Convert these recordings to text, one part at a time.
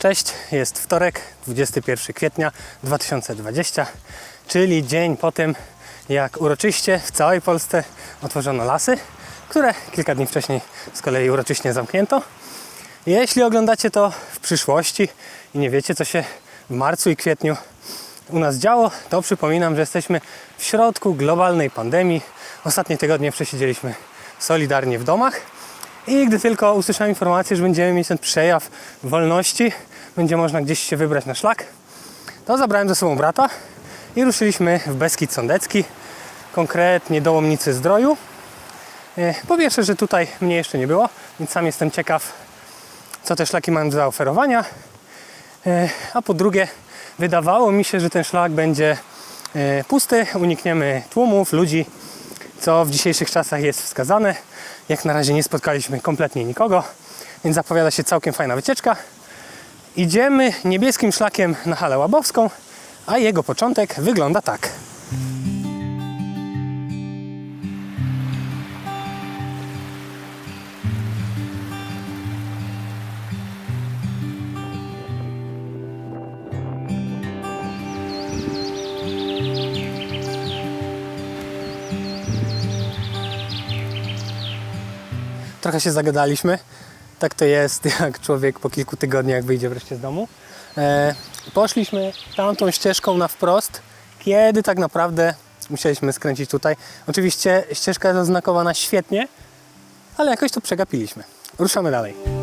Cześć, jest wtorek, 21 kwietnia 2020, czyli dzień po tym, jak uroczyście w całej Polsce otworzono lasy, które kilka dni wcześniej z kolei uroczyście zamknięto. Jeśli oglądacie to w przyszłości i nie wiecie, co się w marcu i kwietniu u nas działo, to przypominam, że jesteśmy w środku globalnej pandemii. Ostatnie tygodnie przesiedzieliśmy solidarnie w domach. I gdy tylko usłyszałem informację, że będziemy mieć ten przejaw wolności, będzie można gdzieś się wybrać na szlak, to zabrałem ze sobą brata i ruszyliśmy w Beskid Sądecki, konkretnie do Łomnicy Zdroju. E, Po pierwsze, że tutaj mnie jeszcze nie było, więc sam jestem ciekaw, co te szlaki mają do zaoferowania. E, A po drugie, wydawało mi się, że ten szlak będzie e, pusty, unikniemy tłumów, ludzi, co w dzisiejszych czasach jest wskazane. Jak na razie nie spotkaliśmy kompletnie nikogo, więc zapowiada się całkiem fajna wycieczka. Idziemy niebieskim szlakiem na Halę Łabowską, a jego początek wygląda tak. Trochę się zagadaliśmy. Tak to jest, jak człowiek po kilku tygodniach wyjdzie wreszcie z domu. E, poszliśmy tamtą ścieżką na wprost, kiedy tak naprawdę musieliśmy skręcić tutaj. Oczywiście ścieżka jest oznakowana świetnie, ale jakoś to przegapiliśmy. Ruszamy dalej.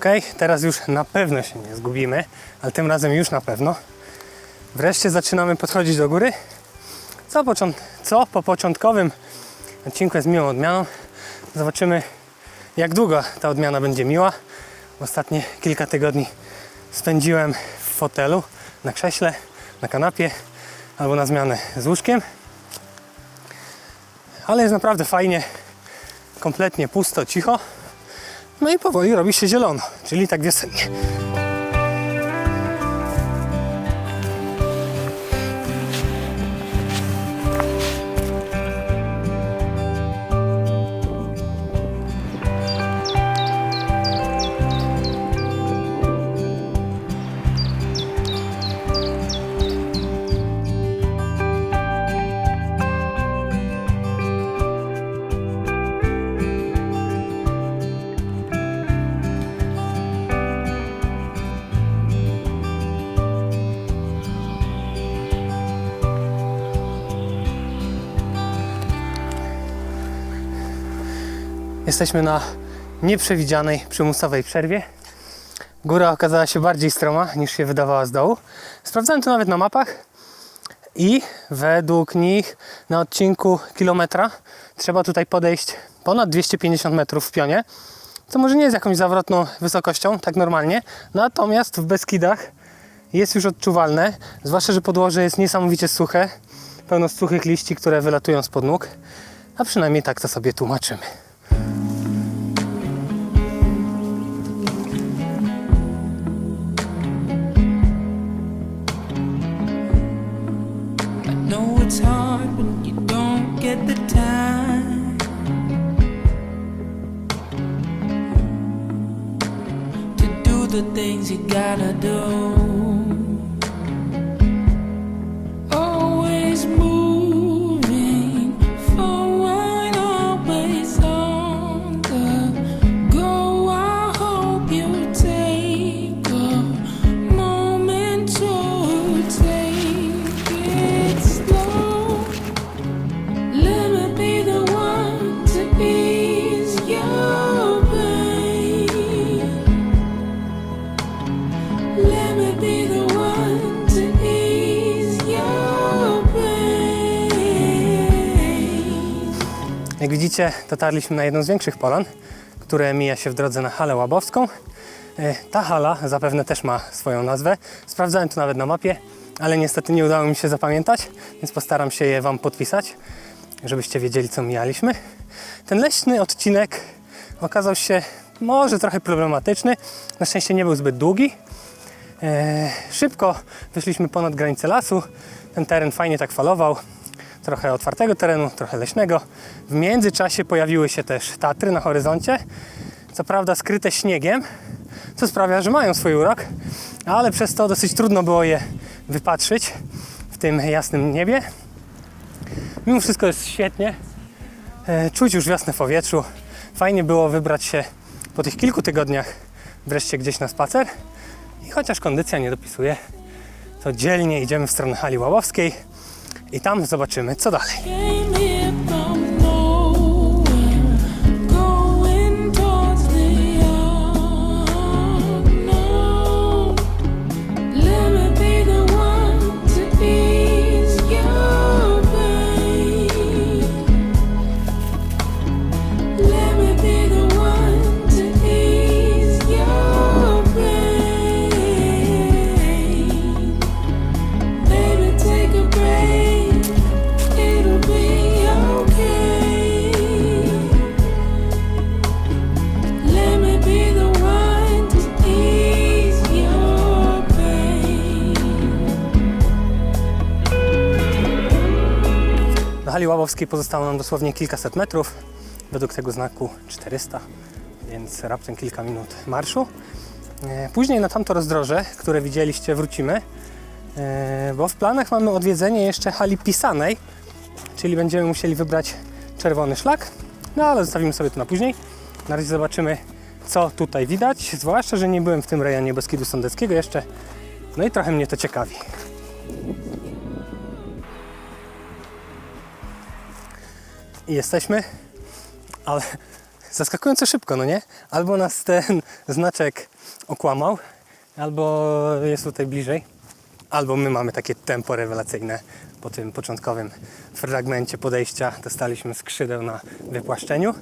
Ok, teraz już na pewno się nie zgubimy, ale tym razem już na pewno. Wreszcie zaczynamy podchodzić do góry, co, począ- co po początkowym odcinku jest miłą odmianą. Zobaczymy, jak długo ta odmiana będzie miła. Ostatnie kilka tygodni spędziłem w fotelu, na krześle, na kanapie albo na zmianę z łóżkiem. Ale jest naprawdę fajnie, kompletnie pusto, cicho. No i powoli robi się zielono, czyli tak wiosennie. Jesteśmy na nieprzewidzianej przymusowej przerwie. Góra okazała się bardziej stroma niż się wydawała z dołu. Sprawdzałem to nawet na mapach i według nich na odcinku kilometra trzeba tutaj podejść ponad 250 metrów w pionie, co może nie jest jakąś zawrotną wysokością, tak normalnie, natomiast w Beskidach jest już odczuwalne, zwłaszcza, że podłoże jest niesamowicie suche, pełno suchych liści, które wylatują spod nóg, a przynajmniej tak to sobie tłumaczymy. It's hard when you don't get the time. To do the things you gotta do. Widzicie, dotarliśmy na jedną z większych polan, które mija się w drodze na Halę Łabowską. E, Ta hala zapewne też ma swoją nazwę. Sprawdzałem to nawet na mapie, ale niestety nie udało mi się zapamiętać, więc postaram się je Wam podpisać, żebyście wiedzieli, co mijaliśmy. Ten leśny odcinek okazał się może trochę problematyczny. Na szczęście nie był zbyt długi. E, szybko wyszliśmy ponad granicę lasu. Ten teren fajnie tak falował. Trochę otwartego terenu, trochę leśnego. W międzyczasie pojawiły się też Tatry na horyzoncie. Co prawda skryte śniegiem, co sprawia, że mają swój urok, ale przez to dosyć trudno było je wypatrzyć w tym jasnym niebie. Mimo wszystko jest świetnie. E, Czuć już wiosnę w powietrzu. Fajnie było wybrać się po tych kilku tygodniach wreszcie gdzieś na spacer. I chociaż kondycja nie dopisuje, to dzielnie idziemy w stronę hali łałowskiej i tam zobaczymy, co dalej. Łałowskiej pozostało nam dosłownie kilkaset metrów, według tego znaku 400, więc raptem kilka minut marszu. E, Później na tamto rozdroże, które widzieliście, wrócimy, e, bo w planach mamy odwiedzenie jeszcze hali pisanej, czyli będziemy musieli wybrać czerwony szlak, no ale zostawimy sobie to na później. Na razie zobaczymy, co tutaj widać, zwłaszcza, że nie byłem w tym rejonie Beskidu Sądeckiego jeszcze, no i trochę mnie to ciekawi. I jesteśmy, ale zaskakująco szybko, no nie? Albo nas ten znaczek okłamał, albo jest tutaj bliżej, albo my mamy takie tempo rewelacyjne po tym początkowym fragmencie podejścia. Dostaliśmy skrzydeł na wypłaszczeniu.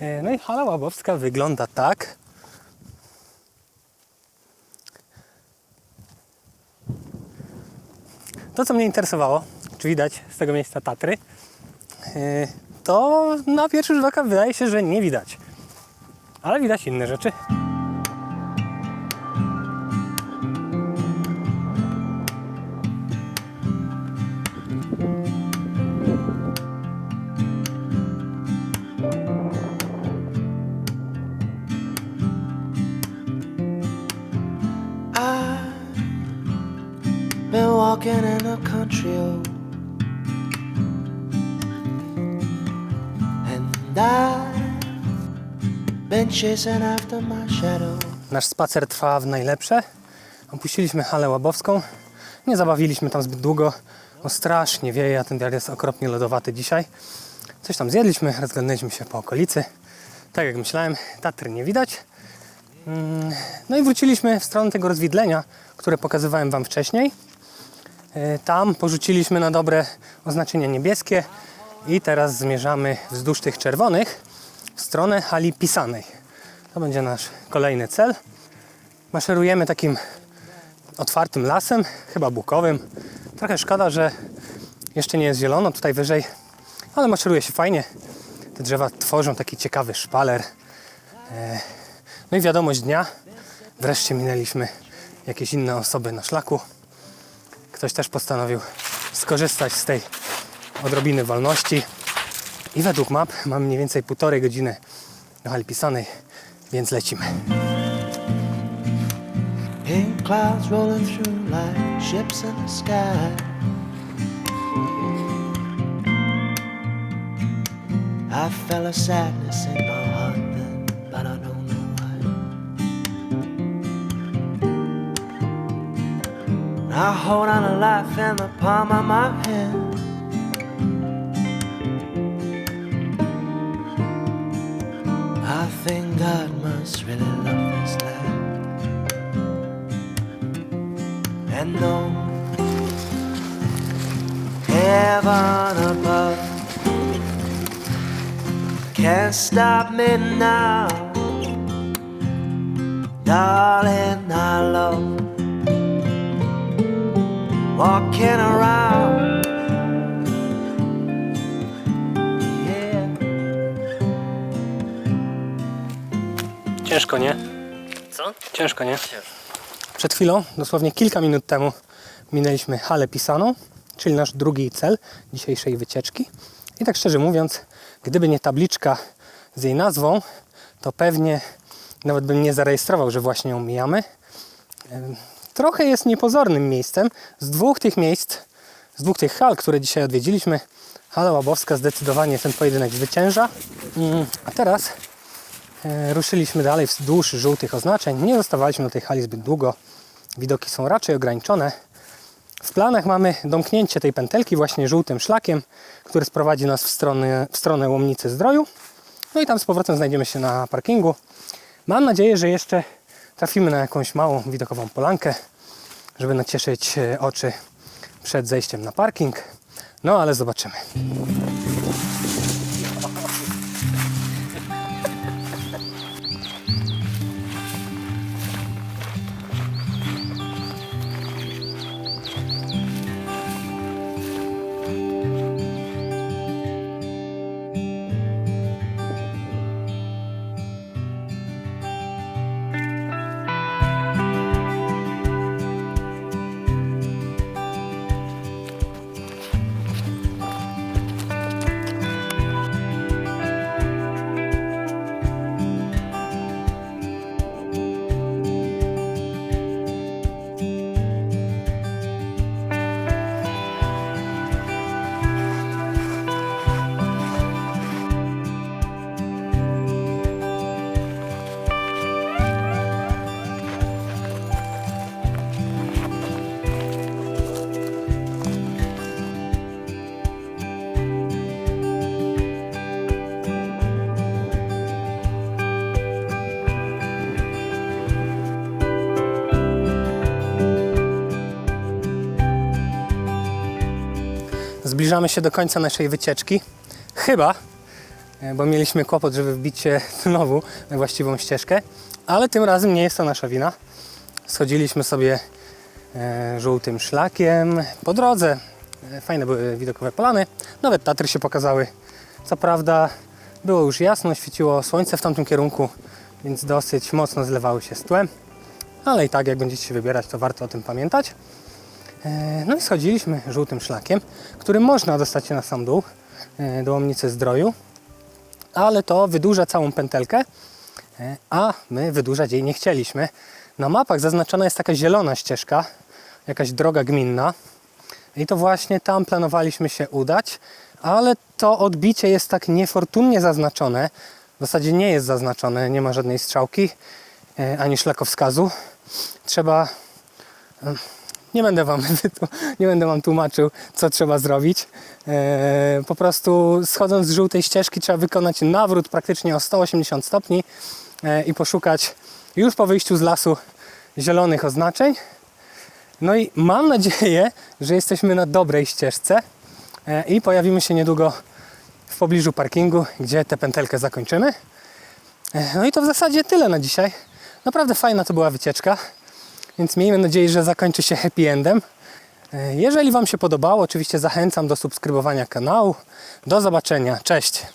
E, No i hala łabowska wygląda tak. To, co mnie interesowało, czy widać z tego miejsca Tatry, Yy, to na pierwszy rzut oka wydaje się, że nie widać. Ale widać inne rzeczy. Walking in a country road, Nasz spacer trwa w najlepsze. Opuściliśmy halę łabowską. Nie zabawiliśmy tam zbyt długo, bo strasznie wieje, a ten wiatr jest okropnie lodowaty dzisiaj. Coś tam zjedliśmy, rozglądaliśmy się po okolicy. Tak jak myślałem, Tatry nie widać. Mm, No i wróciliśmy w stronę tego rozwidlenia, które pokazywałem Wam wcześniej. E, Tam porzuciliśmy na dobre oznaczenia niebieskie i teraz zmierzamy wzdłuż tych czerwonych w stronę hali pisanej. To będzie nasz kolejny cel. Maszerujemy takim otwartym lasem, chyba bukowym. Trochę szkoda, że jeszcze nie jest zielono tutaj wyżej, ale maszeruje się fajnie. Te drzewa tworzą taki ciekawy szpaler. E, No i wiadomość dnia. Wreszcie minęliśmy jakieś inne osoby na szlaku. Ktoś też postanowił skorzystać z tej odrobiny wolności. I według map mam mniej więcej półtorej godziny do hali pisanej, więc lecimy. Pink clouds rolling through like ships in the sky. I felt a sadness in my heart then, but I don't know why. I hold on life in the palm of my hand. God must really love this land. And no heaven above can stop me now. darling, I love walking around. Ciężko, nie? Co? Ciężko, nie? Przed chwilą, dosłownie kilka minut temu, minęliśmy halę pisaną, czyli nasz drugi cel dzisiejszej wycieczki. I tak szczerze mówiąc, gdyby nie tabliczka z jej nazwą, to pewnie nawet bym nie zarejestrował, że właśnie ją mijamy. Trochę jest niepozornym miejscem. Z dwóch tych miejsc, z dwóch tych hal, które dzisiaj odwiedziliśmy, hala Łabowska zdecydowanie ten pojedynek zwycięża. Mm, A teraz Ruszyliśmy dalej wzdłuż żółtych oznaczeń. Nie zostawaliśmy na tej hali zbyt długo. Widoki są raczej ograniczone. W planach mamy domknięcie tej pętelki właśnie żółtym szlakiem, który sprowadzi nas w stronę, w stronę Łomnicy Zdroju. No i tam z powrotem znajdziemy się na parkingu. Mam nadzieję, że jeszcze trafimy na jakąś małą widokową polankę, żeby nacieszyć e, oczy przed zejściem na parking. No ale zobaczymy. Zbliżamy się do końca naszej wycieczki. Chyba, e, bo mieliśmy kłopot, żeby wbić się znowu na właściwą ścieżkę, ale tym razem nie jest to nasza wina. Schodziliśmy sobie e, żółtym szlakiem po drodze. E, fajne były widokowe polany. Nawet Tatry się pokazały. Co prawda było już jasno, świeciło słońce w tamtym kierunku, więc dosyć mocno zlewały się z tłem. Ale i tak, jak będziecie się wybierać, to warto o tym pamiętać. E, No i schodziliśmy żółtym szlakiem, którym można dostać się na sam dół e, do łomnicy zdroju, ale to wydłuża całą pętelkę, e, a my wydłużać jej nie chcieliśmy. Na mapach zaznaczona jest taka zielona ścieżka, jakaś droga gminna i to właśnie tam planowaliśmy się udać, ale to odbicie jest tak niefortunnie zaznaczone, w zasadzie nie jest zaznaczone, nie ma żadnej strzałki ani szlakowskazu. Trzeba nie będę wam, nie będę wam tłumaczył, co trzeba zrobić. E, po prostu schodząc z żółtej ścieżki trzeba wykonać nawrót praktycznie o 180 stopni e, i poszukać już po wyjściu z lasu zielonych oznaczeń. No i mam nadzieję, że jesteśmy na dobrej ścieżce e, i pojawimy się niedługo w pobliżu parkingu, gdzie tę pętelkę zakończymy. No i to w zasadzie tyle na dzisiaj. Naprawdę fajna to była wycieczka. Więc miejmy nadzieję, że zakończy się happy endem. E, Jeżeli Wam się podobało, oczywiście zachęcam do subskrybowania kanału. Do zobaczenia. Cześć!